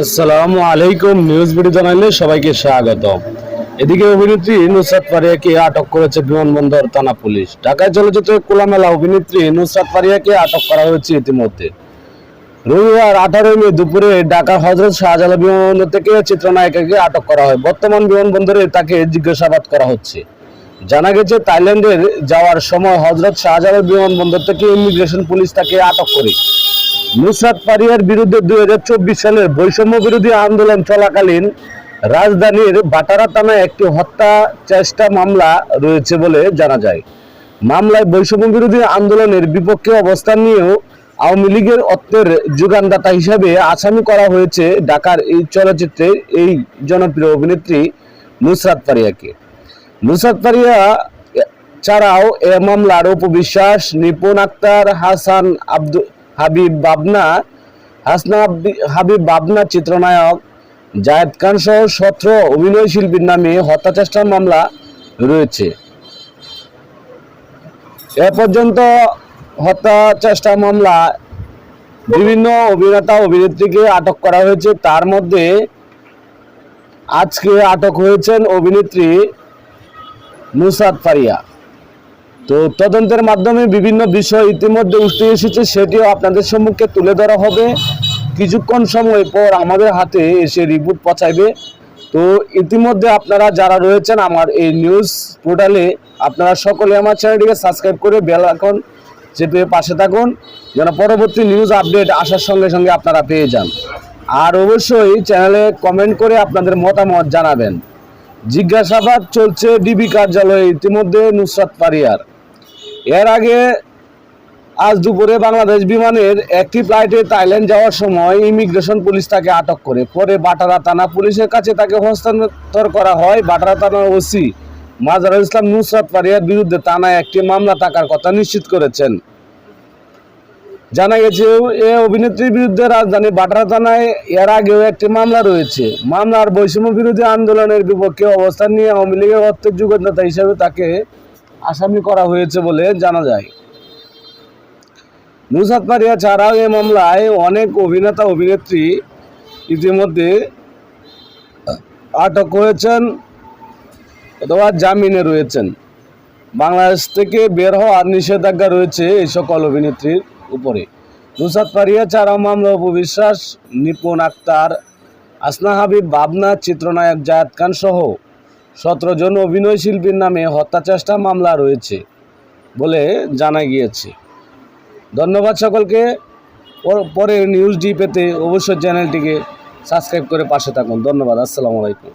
আসসালামু আলাইকুম news BD জানাইলে সবাইকে স্বাগত এদিকে অভিনেত্রী নুসরাত ফারিয়াকে আটক করেছে বিমানবন্দর থানা পুলিশ। ঢাকায় চলচ্চিত্রের কোলামেলা অভিনেত্রী নুসরাত ফারিয়াকে আটক করা হয়েছে ইতিমধ্যে। রবিবার আঠারোই মে দুপুরে ঢাকার হজরত শাহজালাল বিমানবন্দর থেকে চিত্রনায়িকাকে আটক করা হয়। বর্তমান বিমানবন্দরে তাকে জিজ্ঞাসাবাদ করা হচ্ছে। জানা গেছে, থাইল্যান্ডের যাওয়ার সময় হজরত শাহজালাল বিমানবন্দর থেকে ইমিগ্রেশন পুলিশ তাকে আটক করে। নুসরাত পারিয়ার বিরুদ্ধে দু হাজার চব্বিশ সালের বৈষম্য বিরোধী আন্দোলন চলাকালীন রাজধানীর বাটারা থানায় একটি হত্যা চেষ্টা মামলা রয়েছে বলে জানা যায়। মামলায় বৈষম্য বিরোধী আন্দোলনের বিপক্ষে অবস্থান নিয়েও আওয়ামী লীগের অর্থের যোগানদাতা হিসাবে আসামি করা হয়েছে ঢাকার এই চলচ্চিত্রে এই জনপ্রিয় অভিনেত্রী নুসরাত পারিয়াকে। নুসরাত পারিয়া ছাড়াও এ মামলার উপবিশ্বাস নিপুণ আক্তার, হাসান আব্দুল হাবিব বাবনা, হাসনা হাবিব বাবনা, চিত্রনায়ক জায়েদ খান সহ সতেরো অভিনয় শিল্পীর নামে হত্যা চেষ্টার মামলা রয়েছে। এ পর্যন্ত হত্যা চেষ্টা মামলা বিভিন্ন অভিনেতা অভিনেত্রীকে আটক করা হয়েছে। তার মধ্যে আজকে আটক হয়েছেন অভিনেত্রী নুসরাত ফারিয়া। তো তদন্তের মাধ্যমে বিভিন্ন বিষয় ইতিমধ্যে উঠে এসেছে, সেটিও আপনাদের সম্মুখে তুলে ধরা হবে। কিছুক্ষণ সময় পর আমাদের হাতে এসে রিপোর্ট পৌঁছাইবে তো ইতিমধ্যে আপনারা যারা রয়েছেন আমার এই নিউজ পোর্টালে, আপনারা সকলে আমার চ্যানেলটিকে সাবস্ক্রাইব করে বেল আইকন চেপে পাশে থাকুন, যেন পরবর্তী নিউজ আপডেট আসার সঙ্গে সঙ্গে আপনারা পেয়ে যান। আর অবশ্যই চ্যানেলে কমেন্ট করে আপনাদের মতামত জানাবেন। জিজ্ঞাসাবাদ চলছে ডিবি কার্যালয়ে ইতিমধ্যে নুসরাত ফারিয়ার এর আগে আজ দুপুরে বাংলাদেশ বিমানের একটি ফ্লাইটে থাইল্যান্ড যাওয়ার সময় ইমিগ্রেশন পুলিশ তাকে আটক করে। পরে বাটারা থানা পুলিশের কাছে তাকে হস্তান্তর করা হয়। বাটারা থানার ওসি মাজারুল ইসলাম নুসরাত ফারিয়ার বিরুদ্ধে থানায় একটি মামলা থাকার কথা নিশ্চিত করেছেন। জানা গেছে, এ অভিনেত্রীর বিরুদ্ধে রাজধানী বাটরা থানায় এর আগেও একটি মামলা রয়েছে। মামলার বৈষম্য বিরোধী আন্দোলনের বিপক্ষে অবস্থান নিয়ে আওয়ামী লীগের অর্থের যোগ্যতা হিসেবে তাকে আসামি করা হয়েছে বলে জানা যায়। নুসাদ পারিয়া ছাড়াও এ মামলায় অনেক অভিনেতা, অভিনেত্রী ইতিমধ্যে আটক হয়েছেন অথবা জামিনে রয়েছেন। বাংলাদেশ থেকে বের হওয়ার নিষেধাজ্ঞা রয়েছে এই সকল অভিনেত্রীর উপরে। নুসাদ পারিয়া ছাড়াও মামলা উপবিশ্বাস নিপুণ আক্তার, আসনা হাবিব বাবনা চিত্রনায়ক, জায়দ খান সহ সতেরো জন অভিনয় শিল্পীর নামে হত্যা চেষ্টা মামলা রয়েছে বলে জানা গিয়েছে। ধন্যবাদ সকলকে। পর- পরের নিউজ ডি পেতে অবশ্যই চ্যানেলটিকে সাবস্ক্রাইব করে পাশে থাকুন। ধন্যবাদ। আসসালামু আলাইকুম।